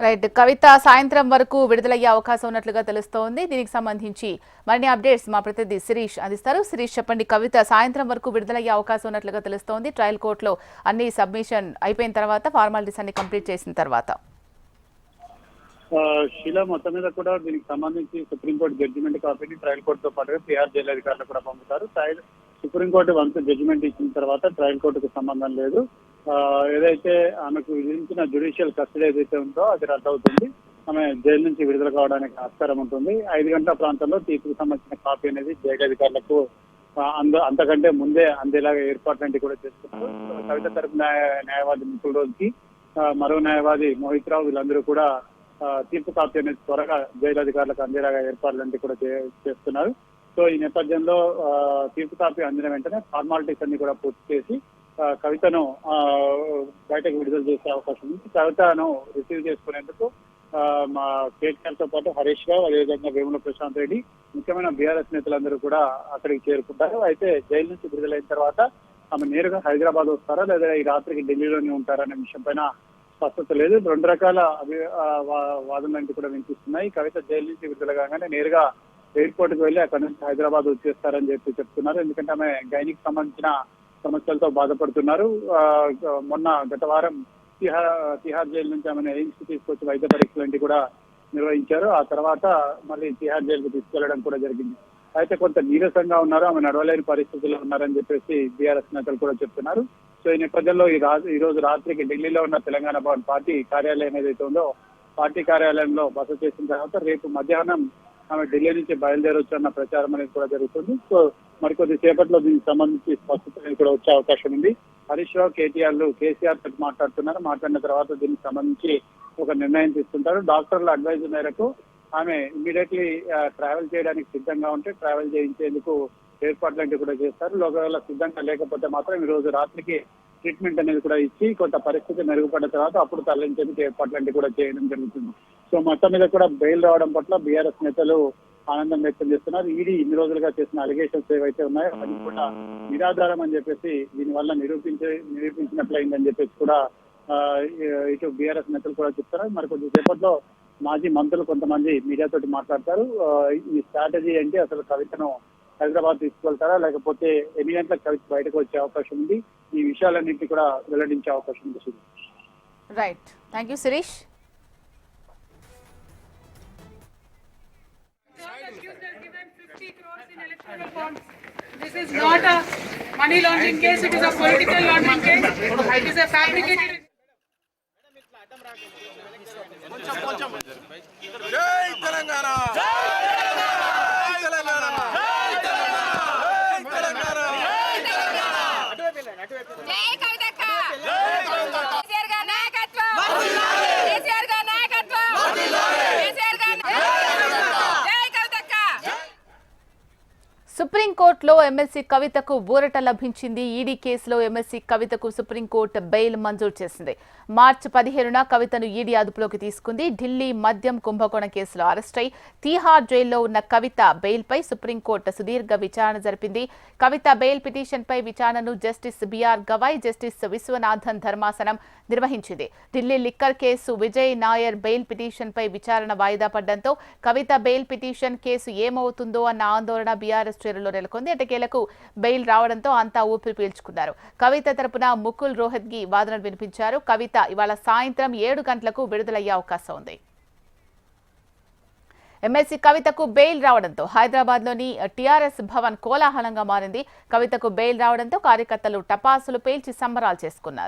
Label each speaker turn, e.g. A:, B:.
A: Right. కవిత సాయంత్రం వరకు విడుదలయ్యే అవకాశం ఉన్నట్లుగా తెలుస్తోంది. దీనికి సంబంధించి మరిన్ని అప్డేట్స్ మా ప్రతినిధి శిరీష్ అందిస్తారు. శిరీష్ చెప్పండి. కవిత సాయంత్రం వరకు విడుదలయ్యే అవకాశం ఉన్నట్లుగా తెలుస్తోంది. ట్రయల్ కోర్టులో అన్ని సబ్మిషన్ అయిపోయిన తర్వాత ఫార్మాలిటీస్ అన్ని కంప్లీట్ చేసిన తర్వాత.
B: ఆ, మొత్తం మీద కూడా దీనికి సంబంధించి సుప్రీంకోర్టు జడ్జిమెంట్ కాపీని ట్రయల్ కోర్టుతో పాటుగా పిఆర్ జైలు అధికారులు కూడా పంపుతారు. సుప్రీంకోర్టు వన్స్ జడ్జిమెంట్ ఇచ్చిన తర్వాత ట్రయల్ కోర్టుకు సంబంధం లేదు. ఆ, ఏదైతే ఆమెకు విధించిన జ్యుడిషియల్ కస్టడీ ఏదైతే ఉందో అది రద్దు అవుతుంది ఆమె జైలు నుంచి విడుదల కావడానికి ఆస్కారం ఉంటుంది. ఐదు గంటల ప్రాంతంలో తీర్పుకు సంబంధించిన కాపీ అనేది జైలు అధికారులకు అంద అంతకంటే ముందే అందేలాగా ఏర్పాట్లంటే కూడా చేస్తున్నారు. కవిత తరపు న్యాయ న్యాయవాది ముకుల్ రోజుకి మరో న్యాయవాది మోహిత్ రావు వీళ్ళందరూ కూడా తీర్పు కాపీ అనేది త్వరగా జైలు అధికారులకు అందేలాగా ఏర్పాట్లంటే కూడా చేస్తున్నారు. సో ఈ నేపథ్యంలో ఆ, తీర్పు కాపీ అందిన వెంటనే ఫార్మాలిటీస్ అన్ని కూడా పూర్తి చేసి ఆ, కవితను ఆ, బయటకు విడుదల చేసే అవకాశం ఉంది. కవితను రిసీవ్ చేసుకునేందుకు మా కేటీఆర్తో పాటు హరీష్ రావు అదేవిధంగా వేముల ప్రశాంత్ రెడ్డి ముఖ్యమైన బీఆర్ఎస్ నేతలందరూ కూడా అక్కడికి చేరుకుంటారు. అయితే జైలు నుంచి విడుదలైన తర్వాత ఆమె నేరుగా హైదరాబాద్ వస్తారా లేదా ఈ రాత్రికి ఢిల్లీలోనే ఉంటారా అనే విషయం పైన స్పష్టత లేదు. రెండు రకాల అభి- వాదనలు కూడా వినిపిస్తున్నాయి. కవిత జైలు నుంచి విడుదల కాగానే నేరుగా ఎయిర్పోర్ట్కి వెళ్ళి అక్కడ నుంచి హైదరాబాద్ వచ్చేస్తారని చెప్పి చెప్తున్నారు. ఎందుకంటే ఆమె గైనికి సంబంధించిన సమస్యలతో బాధపడుతున్నారు. ఆ, మొన్న గత వారం తిహార్ తిహార్ జైలు నుంచి ఆమెను ఎయిమ్స్కి తీసుకొచ్చి వైద్య పరీక్షలు లాంటివి కూడా నిర్వహించారు. ఆ తర్వాత మళ్ళీ తిహార్ జైలుకు తీసుకెళ్ళడం కూడా జరిగింది. అయితే కొంత నీరసంగా ఉన్నారు ఆమె నడవలేని పరిస్థితుల్లో ఉన్నారని చెప్పేసి బీఆర్ఎస్ నేతలు కూడా చెప్తున్నారు. సో ఈ నేపథ్యంలో ఈ రాత్రి ఈ రోజు రాత్రికి ఢిల్లీలో ఉన్న తెలంగాణ భవన్ పార్టీ కార్యాలయం ఏదైతే ఉందో పార్టీ కార్యాలయంలో బస చేసిన తర్వాత రేపు మధ్యాహ్నం ఆమె ఢిల్లీ నుంచి బయలుదేరొచ్చు అన్న ప్రచారం అనేది కూడా జరుగుతుంది. సో మరికొద్ది సేపట్లో దీనికి సంబంధించి స్పష్టత అనేది కూడా వచ్చే అవకాశం ఉంది. హరీష్ రావు కేటీఆర్ కేసీఆర్ తోటి మాట్లాడుతున్నారు. మాట్లాడిన తర్వాత దీనికి సంబంధించి ఒక నిర్ణయం తీసుకుంటారు. డాక్టర్ల అడ్వైజ్ మేరకు ఆమె ఇమీడియట్లీ ట్రావెల్ చేయడానికి సిద్ధంగా ఉంటే ట్రావెల్ చేయించేందుకు ఏర్పాట్లంటివి కూడా చేస్తారు. ఒకవేళ సిద్ధంగా లేకపోతే మాత్రం ఈ రోజు రాత్రికి ట్రీట్మెంట్ అనేది కూడా ఇచ్చి కొంత పరిస్థితి మెరుగుపడిన తర్వాత అప్పుడు తరలించేందుకు ఏర్పాట్లంటివి కూడా చేయడం జరుగుతుంది. సో మొత్తం మీద కూడా బెయిల్ రావడం పట్ల బీఆర్ఎస్ నేతలు ఆనందం వ్యక్తం చేస్తున్నారు. ఈడీ ఇన్ని రోజులుగా చేసిన అలిగేషన్స్ ఏవైతే ఉన్నాయో అది కూడా నిరాధారం అని చెప్పేసి దీని వల్ల నిరూపించే నిరూపించినట్లయిందని చెప్పేసి కూడా ఇటు బీఆర్ఎస్ నేతలు కూడా చెప్తున్నారు. మరి కొద్దిసేపట్లో మాజీ మంత్రులు కొంతమంది మీడియా తోటి మాట్లాడతారు ఈ స్ట్రాటజీ ఏంటి? అసలు కవితను హైదరాబాద్ తీసుకెళ్తారా లేకపోతే ఎన్ని గంటలకు కవిత బయటకు వచ్చే అవకాశం ఉంది ఈ విషయాలన్నింటినీ కూడా వెల్లడించే అవకాశం ఉంది.
A: Right thank you Shirish
C: accused has given 50 crores in electoral bonds. This is not a money laundering case, it is a political laundering case. It is a fabricated.
A: సుప్రీంకోర్టులో ఎమ్మెల్సీ కవితకు ఊరట లభించింది. ఈడీ కేసులో ఎమ్మెల్సీ కవితకు supreme court bail మంజూరు చేసింది. మార్చి పదిహేనున కవితను ఈడీ అదుపులోకి తీసుకుంది. ఢిల్లీ మద్యం కుంభకోణం కేసులో అరెస్టై తీహార్ జైల్లో ఉన్న కవిత బెయిల్పై సుప్రీంకోర్టు సుదీర్ఘ విచారణ జరిపింది. కవిత బెయిల్ పిటిషన్పై విచారణను justice B R Gavai justice Viswanathan ధర్మాసనం నిర్వహించింది. Delhi liquor case Vijay Nair bail పిటిషన్పై విచారణ వాయిదా పడడంతో కవిత బెయిల్ పిటిషన్ కేసు ఏమవుతుందో అన్న ఆందోళన బీఆర్ఎస్ చీరలో నెలకొంది. ఎటకేలకు బెయిల్ రావడంతో అంతా ఊపిరి పీల్చుకున్నారు. కవిత తరపున ముకుల్ రోహత్గి వాదనలు వినిపించారు. కవిత ఇవాళ సాయంత్రం ఏడు గంటలకు విడుదలయ్యే అవకాశం ఉంది. ఎమ్మెల్సీ కవితకు బెయిల్ రావడంతో హైదరాబాద్లోని టీఆర్ఎస్ భవన్ కోలాహలంగా మారింది. కవితకు బెయిల్ రావడంతో కార్యకర్తలు టపాసులు పేల్చి సంబరాలు చేసుకున్నారు.